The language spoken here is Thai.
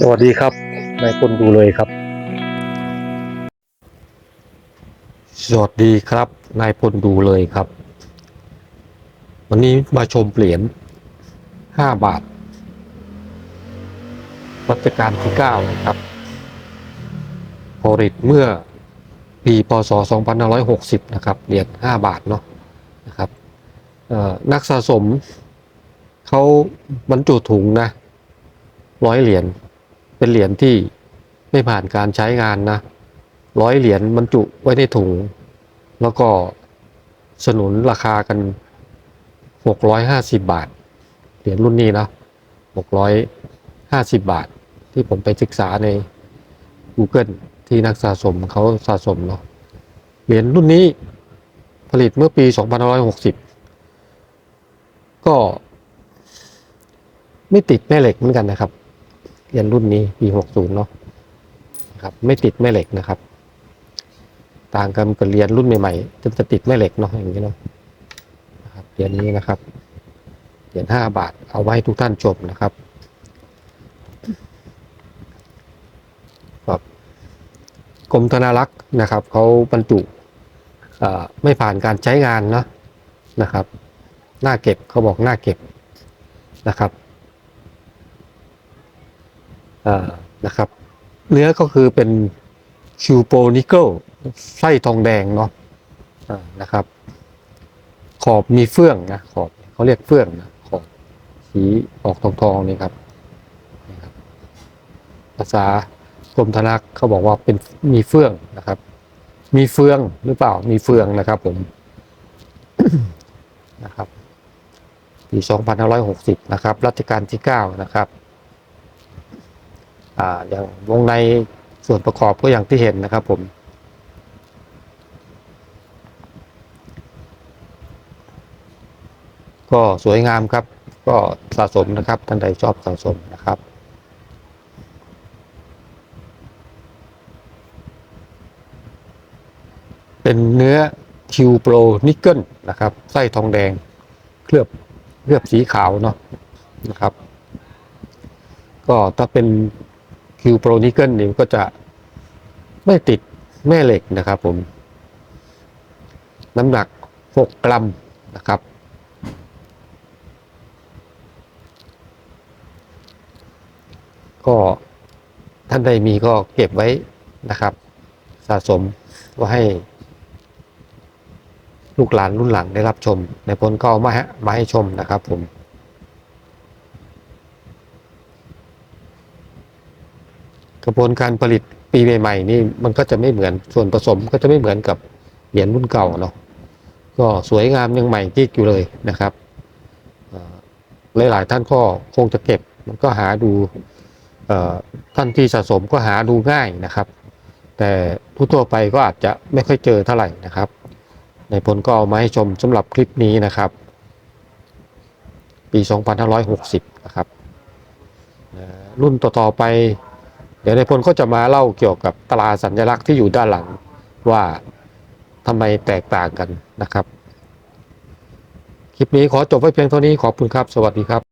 สวัสดีครับนายคนดูเลยครับ สวัสดีครับนายพลดูเลยครับ วันนี้มาชมเหรียญ5บาทรัชกาลที่9นะครับผลิตเมื่อปีพศ 2560 นะครับเหรียญ5บาทเนาะนะครับนักสะสมเขาบรรจุถุงนะร้อยเหรียญ เป็นเหรียญที่ไม่ผ่านการใช้งานนะร้อยเหรียญบรรจุไว้ในถุง แล้วก็สนุนราคากัน 650 บาท เหรียญรุ่นนี้นะ650 บาท ที่ผมไปศึกษาใน Google ที่นักสะสมเขาสะสมเนาะเหรียญรุ่นนี้ผลิตเมื่อปี 2560 ก็ไม่ติดแม่เหล็กเหมือนกันนะครับ ยญรุ่นนี้ปี60เนาะนาะครับไม่ติดแม่เหล็กนะครับ ต่างกันกับเรียญรุ่นใหม่ๆจะจะติดแม่เหล็กเนาะอย่างนี้เนาะนะครับเหรียญนี้นะครับเหรียญห้าบาทเอาไว้ทุกท่านชมนะครับครับกรมธนารักษ์นะครับเขาบรรจุไม่ผ่านการใช้งานเนาะนะครับ หน้าเก็บเขาบอกหน้าเก็บนะครับ นะครับ เนื้อก็คือเป็นคิวโปนิเกิลไส้ทองแดงเนาะนะครับ ขอบมีเฟื่องนะขอบเขาเรียกเฟื่องนะขอบสีออกทองทองนี่ครับนี่ครับภาษากรมธนารักษ์เขาบอกว่าเป็นมีเฟื่องนะครับ มีเฟืองหรือเปล่ามีเฟืองนะครับผมนะครับปี 2560 นะครับ รัชกาลที่ 9 นะครับ อ่าอย่างวงในส่วนประกอบก็อย่างที่เห็นนะครับผม ก็สวยงามครับ ก็สะสมนะครับท่านใดชอบสะสมนะครับเป็นเนื้อคิวโปรนิกเกิลนะครับไส้ทองแดงเคลือบเคลือบสีขาวเนาะนะครับ ก็ถ้าเป็น คิวโปรนิกเกิลนี่ก็จะไม่ติดแม่เหล็กนะครับผม น้ำหนัก 6 กรัมนะครับ ก็ท่านใดมีก็เก็บไว้นะครับ สะสมก็ให้ ลูกหลานรุ่นหลังได้รับชม ในผลก็มาให้มาให้ชมนะครับผม กระบวนการผลิตปีใหม่ๆนี่มันก็จะไม่เหมือนส่วนผสมก็จะไม่เหมือนกับเหรียญรุ่นเก่าเนาะก็สวยงามยังใหม่กิ๊กอยู่เลยนะครับหลายๆท่านก็คงจะเก็บมันก็หาดูท่านที่สะสมก็หาดูง่ายนะครับ แต่ผู้ทั่วไปก็อาจจะไม่ค่อยเจอเท่าไหร่นะครับ ในผลก็เอามาให้ชมสำหรับคลิปนี้นะครับ ปี 2560 นะครับรุ่นต่อๆไป ดี๋ยวในพลก็จะมาเล่าเกี่ยวกับตราสัญลักษณ์ที่อยู่ด้านหลังว่าทำไมแตกต่างกันนะครับ คลิปนี้ขอจบไว้เพียงเท่านี้ขอบคุณครับ สวัสดีครับ